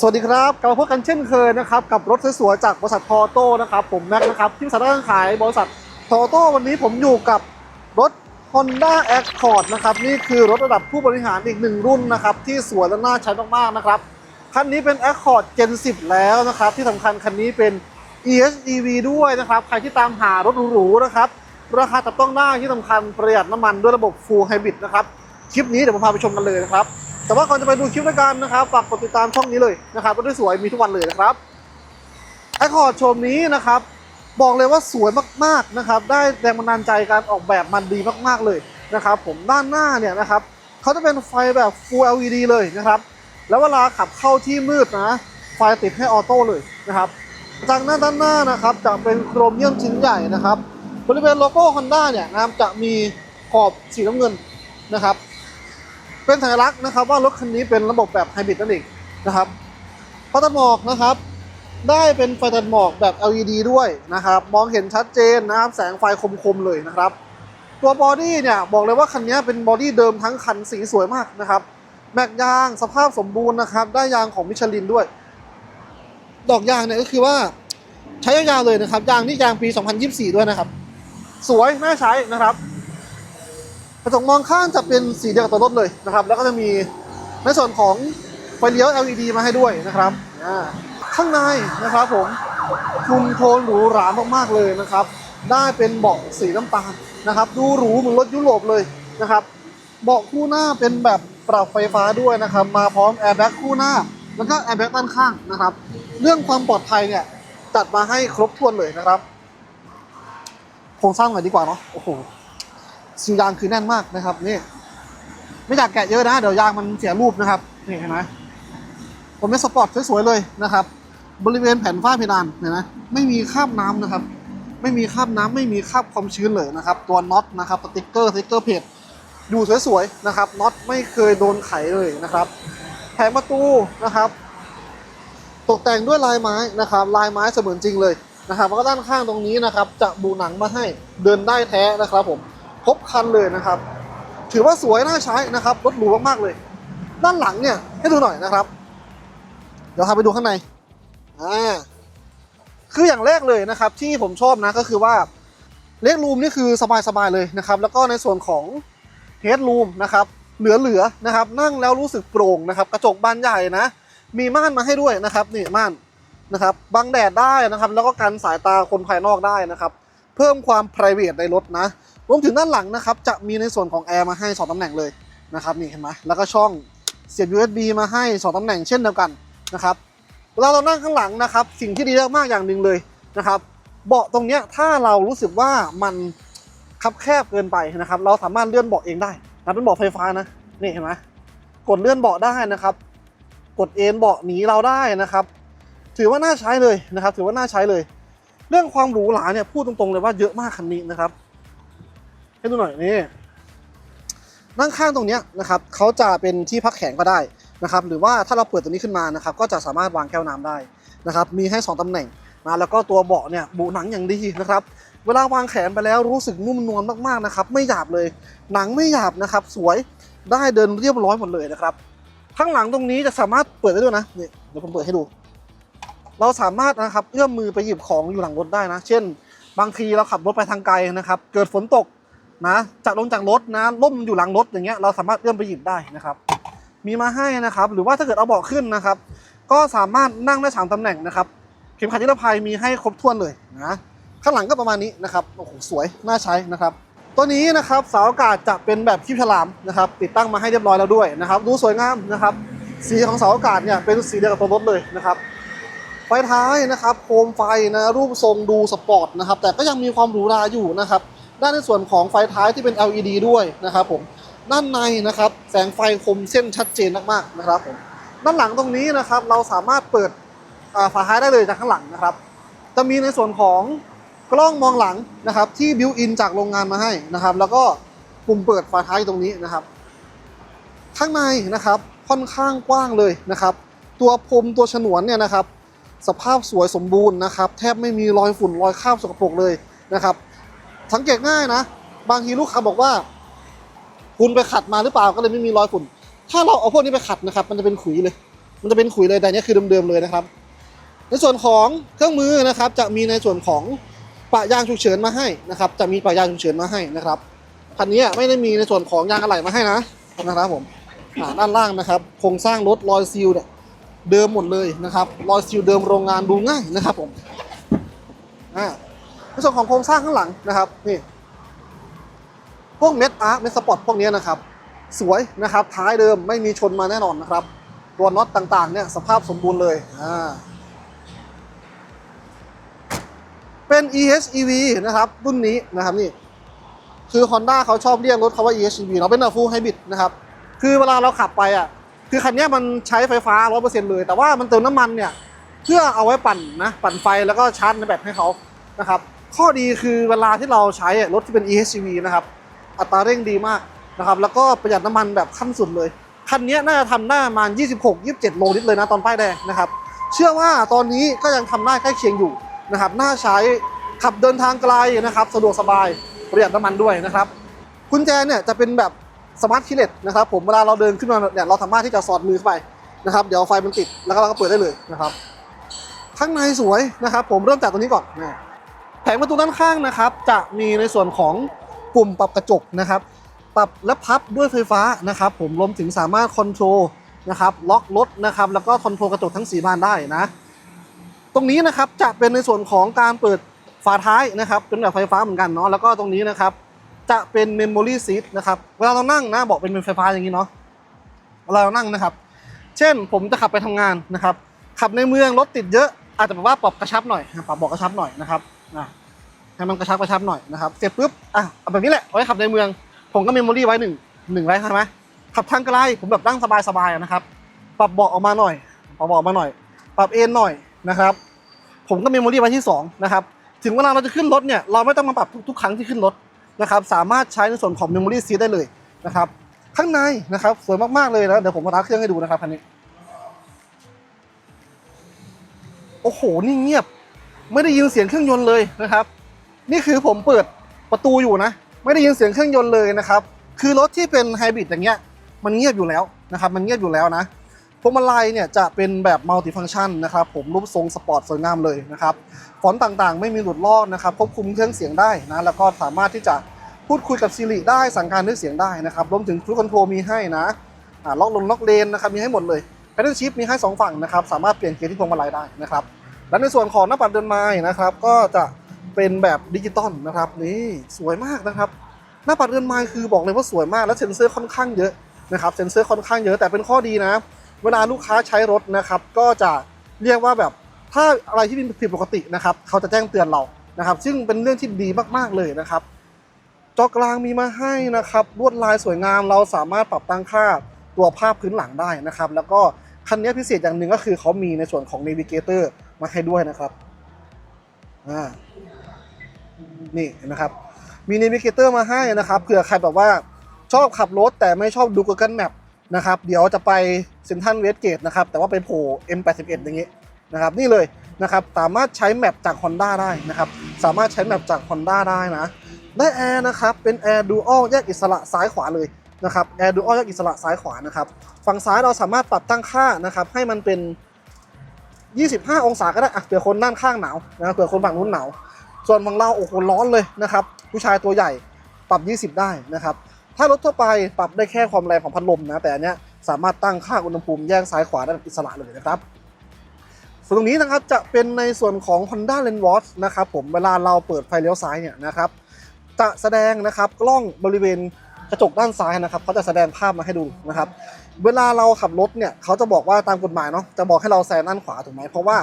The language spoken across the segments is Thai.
สวัสดีครับกลับมาพบกันเช่นเคยนะครับกับรถสวยๆจากบริษัททอโต้นะครับผมแม็กนะครับที่บริษัทการขายบริษัททอโต้วันนี้ผมอยู่กับรถ Honda Accord นะครับนี่คือรถระดับผู้บริหารอีกหนึ่งรุ่นนะครับที่สวยและน่าใช้มากๆนะครับคันนี้เป็น Accord Gen 10 แล้วนะครับที่สำคัญคันนี้เป็น EHEV ด้วยนะครับใครที่ตามหารถหรูๆนะครับราคาจับต้องได้ที่สำคัญประหยัดน้ำมันด้วยระบบ Full Hybrid นะครับคลิปนี้เดี๋ยวผมพาไปชมกันเลยนะครับ แต่ว่าก่อนจะไปดูคลิปด้วยกันนะครับฝากกดติดตามช่องนี้เลยนะครับรถสวยมีทุกวันเลยนะครับไอคอร์ดโชมนี้นะครับบอกเลยว่าสวยมากๆนะครับ ได้แรงบันดาลใจการออกแบบมันดีมากๆเลยนะครับ ผมด้านหน้าเนี่ยนะครับเขาจะเป็นไฟแบบ Full LED เลยนะครับ แล้วเวลาขับเข้าที่มืดนะไฟติดให้ออโต้เลยนะครับจากหน้าด้านหน้านะครับจะเป็นโครเมียมชิ้นใหญ่นะครับ บริเวณโลโก้ Honda เนี่ยนะครับจะมีขอบสีน้ำเงินนะครับ เป็นสัญลักษณ์นะครับว่ารถคันนี้เป็นระบบแบบไฮบริดนั่นเองนะครับไฟตัดหมอกนะครับ ได้เป็นไฟตัดหมอกแบบ LED ด้วยนะครับ มองเห็นชัดเจนนะครับ แสงไฟคมๆเลยนะครับ ตัวบอดี้เนี่ยบอกเลยว่าคันนี้เป็นบอดี้เดิมทั้งคันสีสวยมากนะครับ แม็กยางสภาพสมบูรณ์นะครับ ได้ยางของมิชลินด้วย ดอกยางเนี่ยก็คือว่าใช้ยาวๆเลยนะครับ ยางนี่ยางปี 2024 ด้วยนะครับ สวยน่าใช้นะครับ ระจกมองข้างจะเป็นสีเดียวกับตัวรถเลยนะครับ แล้วก็จะมีในส่วนของไฟเลี้ยว LED มาให้ด้วยนะครับข้างในนะครับผมคุมโทนหรูหรามากๆเลยนะครับ ได้เป็นเบาะสีน้ำตาลนะครับ ดูหรูเหมือนรถยุโรปเลยนะครับเบาะคู่หน้าเป็นแบบปรับไฟฟ้าด้วยนะครับ มาพร้อมแอร์แบ็กคู่หน้า แล้วก็แอร์แบ็กด้านข้างนะครับ เรื่องความปลอดภัยเนี่ยจัดมาให้ครบถ้วนเลยนะครับโครงสร้างหน่อยดีกว่าเนาะโอ้โห ซีลยางคือแน่นมากนะครับนี่ไม่อยากแกะเยอะนะ เดี๋ยวยางมันเสียรูปนะครับนี่เห็นไหมผมเป็นสปอร์ตสวยๆเลยนะครับ บริเวณแผ่นฝ้าเพดานเห็นไหมไม่มีคราบน้ำนะครับ ไม่มีคราบน้ำไม่มีคราบความชื้นเลยนะครับ ตัวน็อตนะครับสติ๊กเกอร์สติ๊กเกอร์เพจดูสวยๆนะครับน็อตไม่เคยโดนไขเลยนะครับแผงประตูนะครับ ตกแต่งด้วยลายไม้นะครับ ลายไม้เสมือนจริงเลยนะครับแล้วก็ด้านข้างตรงนี้นะครับ จะบูหนังมาให้เดินได้แท้นะครับผม ครบคันเลยนะครับ ถือว่าสวยน่าใช้นะครับรถหรูมากๆเลย ด้านหลังเนี่ยให้ดูหน่อยนะครับ เดี๋ยวพาไปดูข้างในอ่าคืออย่างแรกเลยนะครับ ที่ผมชอบนะก็คือว่าเลกรูมนี่คือสบายๆเลยนะครับ แล้วก็ในส่วนของเฮดรูมนะครับเหลือๆนะครับ นั่งแล้วรู้สึกโปร่งนะครับ กระจกบานใหญ่นะ มีม่านมาให้ด้วยนะครับนี่ม่านนะครับบังแดดได้นะครับ แล้วก็กันสายตาคนภายนอกได้นะครับ เพิ่มความ p r i v a t ในรถนะ รวมถึงด้านหลังนะครับจะมีในส่วนของแอร์มาให้ 2ตำแหน่งเลยนะครับนี่เห็นไหมแล้วก็ช่องเสียบ USB มาให้ 2ตำแหน่งเช่นเดียวกันนะครับเวลาเรานั่งข้างหลังนะครับ สิ่งที่ดีมากอย่างหนึ่งเลยนะครับเบาะตรงนี้ถ้าเรารู้สึกว่ามันคับแคบเกินไปนะครับ เราสามารถเลื่อนเบาะเองได้นะเป็นเบาะไฟฟ้านะนี่เห็นไหมกดเลื่อนเบาะได้นะครับ กดเอนเบาะหนีเราได้นะครับ ถือว่าน่าใช้เลยนะครับ ถือว่าน่าใช้เลย เรื่องความหรูหราเนี่ยพูดตรงๆเลยว่าเยอะมากคันนี้นะครับ ให้ดูหน่อยนี่นั่งข้างตรงนี้นะครับเขาจะเป็นที่พักแขนก็ได้นะครับ หรือว่าถ้าเราเปิดตัวนี้ขึ้นมานะครับ ก็จะสามารถวางแก้วน้ำได้นะครับ มีให้ 2ตำแหน่งนะแล้วก็ตัวเบาะเนี่ยบุหนังอย่างดีนะครับ เวลาวางแขนไปแล้วรู้สึกนุ่มนวลมากๆนะครับ ไม่หยาบเลย หนังไม่หยาบนะครับ สวยได้เดินเรียบร้อยหมดเลยนะครับ ข้างหลังตรงนี้จะสามารถเปิดได้ด้วยนะนี่เดี๋ยวผมเปิดให้ดู เราสามารถนะครับเอื้อมมือไปหยิบของอยู่หลังรถได้นะ เช่น บางทีเราขับรถไปทางไกลนะครับ เกิดฝนตก นะจากลงจากรถนะล่มอยู่หลังรถอย่างเงี้ยเราสามารถเอื้อมไปหยิบได้นะครับ มีมาให้นะครับ หรือว่าถ้าเกิดเอาเบาะขึ้นนะครับ ก็สามารถนั่งได้สามตำแหน่งนะครับเข็มขัดนิรภัยมีให้ครบถ้วนเลยนะข้างหลังก็ประมาณนี้นะครับโอ้โหสวยน่าใช้นะครับ ตัวนี้นะครับเสาอากาศจะเป็นแบบคีบฉลามนะครับ ติดตั้งมาให้เรียบร้อยแล้วด้วยนะครับ ดูสวยงามนะครับ สีของเสาอากาศเนี่ยเป็นสีเดียวกับตัวรถเลยนะครับไฟท้ายนะครับโคมไฟนะรูปทรงดูสปอร์ตนะครับ แต่ก็ยังมีความหรูหราอยู่นะครับ ด้านในส่วนของไฟท้ายที่เป็น LED ด้วยนะครับผมด้านในนะครับแสงไฟคมเส้นชัดเจนมากๆนะครับผมด้านหลังตรงนี้นะครับเราสามารถเปิดฝาท้ายได้เลยจากข้างหลังนะครับ จะมีในส่วนของกล้องมองหลังนะครับ ที่บิวอินจากโรงงานมาให้นะครับ แล้วก็ปุ่มเปิดฝาท้ายตรงนี้นะครับ ข้างในนะครับค่อนข้างกว้างเลยนะครับ ตัวพรมตัวฉนวนเนี่ยนะครับ สภาพสวยสมบูรณ์นะครับ แทบไม่มีรอยฝุ่นรอยคราบสกปรกเลยนะครับ สังเกตง่ายนะ บางทีลูกค้าบอกว่า คุณไปขัดมาหรือเปล่าก็เลยไม่มีรอยฝุ่น ถ้าเราเอาพวกนี้ไปขัดนะครับ มันจะเป็นขุยเลย มันจะเป็นขุยเลยแต่นี้คือเดิมๆเลยนะครับ ในส่วนของเครื่องมือนะครับ จะมีในส่วนของปะยางฉุกเฉินมาให้นะครับ จะมีปะยางฉุกเฉินมาให้นะครับคันนี้ไม่ได้มีในส่วนของยางอะไหล่มาให้นะนะครับผมด้านล่างนะครับโครงสร้างรถรอยซีลเนี่ยเดิมหมดเลยนะครับรอยซีลเดิมโรงงานดูง่ายนะครับผมอ่า ในส่วนของโครงสร้างข้างหลังนะครับนี่พวกเม็ดอาร์เม็ดสปอร์ตพวกนี้นะครับ สวยนะครับท้ายเดิมไม่มีชนมาแน่นอนนะครับ ตัวน็อตต่างๆเนี่ยสภาพสมบูรณ์เลยอ่าเป็น EHEV นะครับรุ่นนี้นะครับนี่คือ Honda เขาชอบเรียกรถเขาว่า EHEV เนาเป็น full hybrid นะครับ คือเวลาเราขับไปอะคือคันนี้มันใช้ไฟฟ้า 100%เลย แต่ว่ามันเติมน้ำมันเนี่ย เพื่อเอาไว้ปั่นนะ ปั่นไฟแล้วก็ชาร์จในแบตให้เขานะครับ ข้อดีคือเวลาที่เราใช้รถที่เป็น EHEV นะครับ อัตราเร่งดีมากนะครับ แล้วก็ประหยัดน้ำมันแบบขั้นสุดเลย คันนี้น่าจะทำได้ประมาณ 26-27 โลลิตรเลยนะตอนป้ายแดงนะครับ เชื่อว่าตอนนี้ก็ยังทำได้ใกล้เคียงอยู่นะครับ น่าใช้ขับเดินทางไกลนะครับ สะดวกสบายประหยัดน้ำมันด้วยนะครับกุญแจเนี่ยจะเป็นแบบสมาร์ทคีเลตนะครับ ผมเวลาเราเดินขึ้นมาเนี่ยเราสามารถที่จะสอดมือเข้าไปนะครับ เดี๋ยวไฟมันติดแล้วก็เราก็เปิดได้เลยนะครับ ข้างในสวยนะครับ ผมเริ่มจากตรงนี้ก่อนนะ ผงประตูด้านข้างนะครับ จะมีในส่วนของปุ่มปรับกระจกนะครับ ปรับและพับด้วยไฟฟ้านะครับ ผมรวมถึงสามารถคอนโทรลนะครับล็อกรถนะครับแล้วก็คอนโทรลกระจกทั้งสีบานได้นะ ตรงนี้นะครับจะเป็นในส่วนของการเปิดฝาท้ายนะครับเป็นแบบไฟฟ้าเหมือนกันเนาะแล้วก็ตรงนี้นะครับจะเป็น Memory Seat นะครับเวลาเรานั่งนะบอกเป็นไฟฟ้าอย่างนี้เนาะเวลาเรานั่งนะครับ เช่นผมจะขับไปทำงานนะครับขับในเมืองรถติดเยอะอาจจะแบบว่าปรับกระชับหน่อยปรับเบอกกระชับหน่อยนะครับ อะให้มันกระชับกระชับหน่อยนะครับ เสร็จปุ๊บอะเอาแบบนี้แหละเอาไว้ขับในเมือง ผมก็เมมโมรี่ไว้หนึ่งหนึ่งไว้ใช่ไหมขับทางไกลผมแบบนั่งสบายๆนะครับ ปรับเบาะออกมาหน่อยปรับเบาะออกมาหน่อย ปรับเอนหน่อยนะครับ ผมก็เมมโมรี่ไว้ที่สองนะครับถึงเวลาเราจะขึ้นรถเนี่ยเราไม่ต้องมาปรับทุกๆครั้งที่ขึ้นรถนะครับ สามารถใช้ในส่วนของเมมโมรี่ซีได้เลยนะครับ ข้างในนะครับสวยมากๆเลยนะเดี๋ยวผมมาทักเครื่องให้ดูนะครับคันนี้ โอ้โห นี่เงียบ ไม่ได้ยินเสียงเครื่องยนต์เลยนะครับ นี่คือผมเปิดประตูอยู่นะ ไม่ได้ยินเสียงเครื่องยนต์เลยนะครับ คือรถที่เป็นไฮบริดอย่างเงี้ยมันเงียบอยู่แล้วนะครับ มันเงียบอยู่แล้วนะพวงมาลัยเนี่ยจะเป็นแบบมัลติฟังชันนะครับ ผมรูปทรงสปอร์ตสวยงามเลยนะครับ ฟอนต์ต่างๆ ไม่มีหลุดลอกนะครับควบคุมเครื่องเสียงได้นะแล้วก็สามารถที่จะพูดคุยกับ Siri ได้สั่งการด้วยเสียงได้นะครับรวมถึง Cruise Control มีให้นะล็อกลงล็อกเลนนะครับมีให้หมดเลย Pedal Shift มีให้สองฝั่งนะครับ สามารถเปลี่ยนเกียร์ที่พวงมาลัยได้นะครับ และในส่วนของหน้าปัดเดินไม้นะครับ ก็จะเป็นแบบดิจิตอลนะครับนี่สวยมากนะครับ หน้าปัดเรือนไม้คือบอกเลยว่าสวยมากและเซ็นเซอร์ค่อนข้างเยอะนะครับเซ็นเซอร์ค่อนข้างเยอะแต่เป็นข้อดีนะ เวลาลูกค้าใช้รถนะครับก็จะเรียกว่าแบบถ้าอะไรที่ผิดปกตินะครับเขาจะแจ้งเตือนเรานะครับ ซึ่งเป็นเรื่องที่ดีมากๆเลยนะครับจอกลางมีมาให้นะครับลวดลายสวยงามเราสามารถปรับตั้งค่าตัวภาพพื้นหลังได้นะครับ แล้วก็คันนี้พิเศษอย่างหนึ่งก็คือเขามีในส่วนของ Navigator มาให้ด้วยนะครับอ่านี่นะครับ มี Navigator มาให้นะครับเผื่อใครแบบว่าชอบขับรถแต่ไม่ชอบดู Google Map นะครับ เดี๋ยวจะไปเซนทันเวสเกตนะครับ แต่ว่าไปโผล่ M81 อย่างงี้นะครับ นี่เลยนะครับ สามารถใช้แมปจาก Honda ได้นะครับ สามารถใช้แมปจาก Honda ได้นะ ได้แอร์นะครับ เป็นแอร์ดูอัลแยกอิสระซ้ายขวาเลยนะครับแอร์ดูอัลแยกอิสระซ้ายขวานะครับ ฝั่งซ้ายเราสามารถปรับตั้งค่านะครับ ให้มันเป็น 25 องศาก็ได้อะเผื่อคนด้านข้างหนาวนะเผื่อคนฝั่งนู้นหนาวส่วนฝั่งเราโอ้โหร้อนเลยนะครับผู้ชายตัวใหญ่ปรับ 20 ได้นะครับถ้ารถทั่วไปปรับได้แค่ความแรงของพัดลมนะแต่อันเนี้ยสามารถตั้งค่าอุณหภูมิแยกซ้ายขวาได้อิสระเลยนะครับส่วนตรงนี้นะครับจะเป็นในส่วนของ Honda l e n w a t c h นะครับผมเวลาเราเปิดไฟเลี้ยวซ้ายเนี่ยนะครับจะแสดงนะครับกล้องบริเวณ กระจกด้านซ้ายนะครับเขาจะแสดงภาพมาให้ดูนะครับเวลาเราขับรถเนี่ยเขาจะบอกว่าตามกฎหมายเนาะจะบอกให้เราแซงด้านขวาถูกไหมเพราะว่า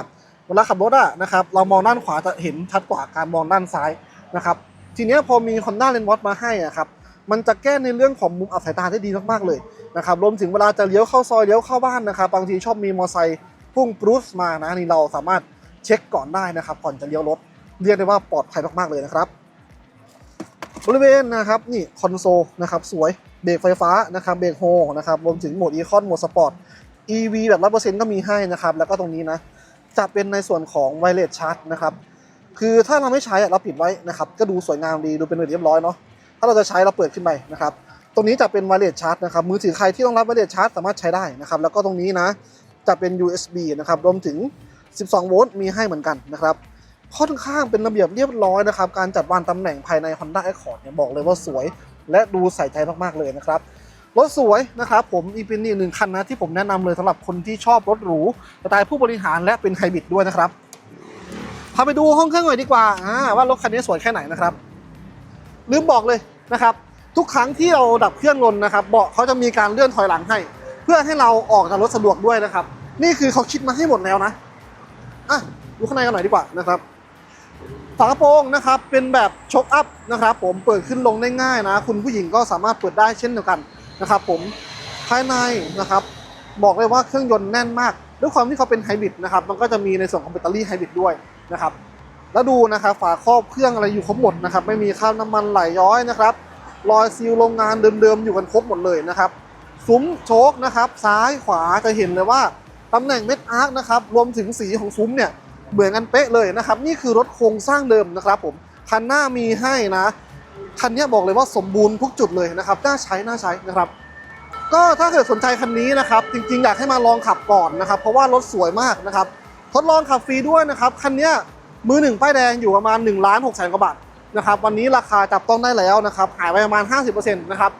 เวลาขับรถอะนะครับเรามองด้านขวาจะเห็นชัดกว่าการมองด้านซ้ายนะครับทีนี้พอมี Honda l e n w a t c h มาให้อะครับมันจะแก้ในเรื่องของมุมอับสายตาได้ดีมากๆเลยนะครับรวมถึงเวลาจะเลี้ยวเข้าซอยเลี้ยวเข้าบ้านนะครับบางทีชอบมีมอเตอร์ไซค์พุ่งปรูสมานะนี่เราสามารถเช็คก่อนได้นะครับก่อนจะเลี้ยวรถเรียกได้ว่าปลอดภัยมากๆเลยนะครับ บริเวณนะครับนี่คอนโซลนะครับสวยเบรกไฟฟ้านะครับเบรกโฮนะครับรวมถึงโหมดอีคอนโหมดสปอร์ต EV แบบร้อยเปอร์เซ็นต์ก็มีให้นะครับ แล้วก็ตรงนี้นะจะเป็นในส่วนของไวเลสชาร์จนะครับคือถ้าเราไม่ใช้เราปิดไว้นะครับก็ดูสวยงามดีดูเป็นระเบียบเรียบร้อยเนาะถ้าเราจะใช้เราเปิดขึ้นไปนะครับตรงนี้จะเป็นไวเลสชาร์จนะครับมือถือใครที่ต้องรับไวเลสชาร์จสามารถใช้ได้นะครับแล้วก็ตรงนี้นะจะเป็น USB นะครับรวมถึง 12 โวลต์มีให้เหมือนกันนะครับ ค่อนข้างเป็นระเบียบเรียบร้อยนะครับ การจัดวางตำแหน่งภายใน Honda Accord เนี่ยบอกเลยว่าสวย และดูใส่ใจมากๆเลยนะครับรถสวยนะครับผมอีกเป็นอีกหนึ่งคันนะที่ผมแนะนำเลยสำหรับคนที่ชอบรถหรูสไตล์ผู้บริหารและเป็นไฮบริดด้วยนะครับพาไปดูห้องเครื่องหน่อยดีกว่าอ่าว่ารถคันนี้สวยแค่ไหนนะครับ ลืมบอกเลยนะครับ ทุกครั้งที่เราดับเครื่องลนนะครับเบาะเขาจะมีการเลื่อนถอยหลังให้ เพื่อให้เราออกจากรถสะดวกด้วยนะครับ นี่คือเขาคิดมาให้หมดแล้วนะอะดูข้างในกันหน่อยดีกว่านะครับ ฝากระโปรงนะครับเป็นแบบช็อคอัพนะครับผมเปิดขึ้นลงได้ง่ายนะ คุณผู้หญิงก็สามารถเปิดได้เช่นเดียวกันนะครับผมภายในนะครับ บอกเลยว่าเครื่องยนต์แน่นมาก ด้วยความที่เขาเป็นไฮบริดนะครับมันก็จะมีในส่วนของแบตเตอรี่ไฮบริดด้วยนะครับแล้วดูนะครับฝาครอบเครื่องอะไรอยู่ครบหมดนะครับไม่มีคราบน้ำมันไหลย้อยนะครับรอยซีลโรงงานเดิมๆอยู่กันครบหมดเลยนะครับซุ้มโชคนะครับ ซ้ายขวาจะเห็นเลยว่าตำแหน่งเม็ดอาร์คนะครับรวมถึงสีของซุ้มเนี่ย เหมือนกันเป๊ะเลยนะครับ นี่คือรถโครงสร้างเดิมนะครับผมคันหน้ามีให้นะ คันเนี้ยบอกเลยว่าสมบูรณ์ทุกจุดเลยนะครับน่าใช้น่าใช้นะครับ ก็ถ้าเกิดสนใจคันนี้นะครับ จริงๆ อยากให้มาลองขับก่อนนะครับ เพราะว่ารถสวยมากนะครับทดลองขับฟรีด้วยนะครับคันเนี้ยมือหนึ่งป้ายแดงอยู่ประมาณ1นึ่งล้านหกแสนกว่าบาทนะครับวันนี้ราคาจับต้องได้แล้วนะครับหายไปประมาณ 50%นะครับ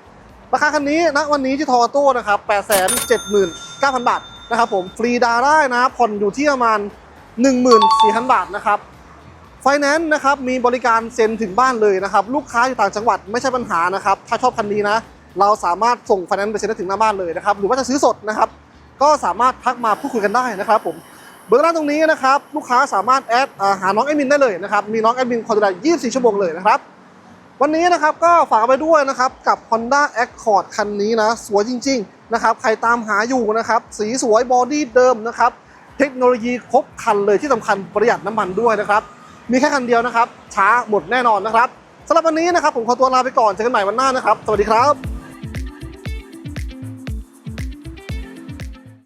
ราคาคันนี้ณวันนี้ที่ทอโต้นะครับ8 7 9 0 0 0 บาทนะครับผมฟรีดาวได้นะผ่อนอยู่ที่ประมาณ 14,000 บาทนะครับไฟแนนซ์นะครับมีบริการเซ็นถึงบ้านเลยนะครับ ลูกค้าอยู่ต่างจังหวัดไม่ใช่ปัญหานะครับ ถ้าชอบคันนี้นะ เราสามารถส่งไฟแนนซ์ไปเซ็นได้ถึงหน้าบ้านเลยนะครับ หรือว่าจะซื้อสดนะครับ ก็สามารถทักมาพูดคุยกันได้นะครับผมเบอร์ร้านตรงนี้นะครับลูกค้าสามารถแอดหาน้องแอดมินได้เลยนะครับมีน้องแอดมินคอยดูแล24 ชั่วโมงเลยนะครับวันนี้นะครับก็ฝากไปด้วยนะครับกับ Honda Accord คันนี้นะ สวยจริง ๆ นะครับ ใครตามหาอยู่นะครับ สีสวยบอดี้เดิมนะครับ เทคโนโลยีครบคันเลยที่สำคัญประหยัดน้ำมันด้วยนะครับ มีแค่คันเดียวนะครับ ช้าหมดแน่นอนนะครับสำหรับวันนี้นะครับผมขอตัวลาไปก่อนเจอกันใหม่วันหน้านะครับ สวัสดีครับ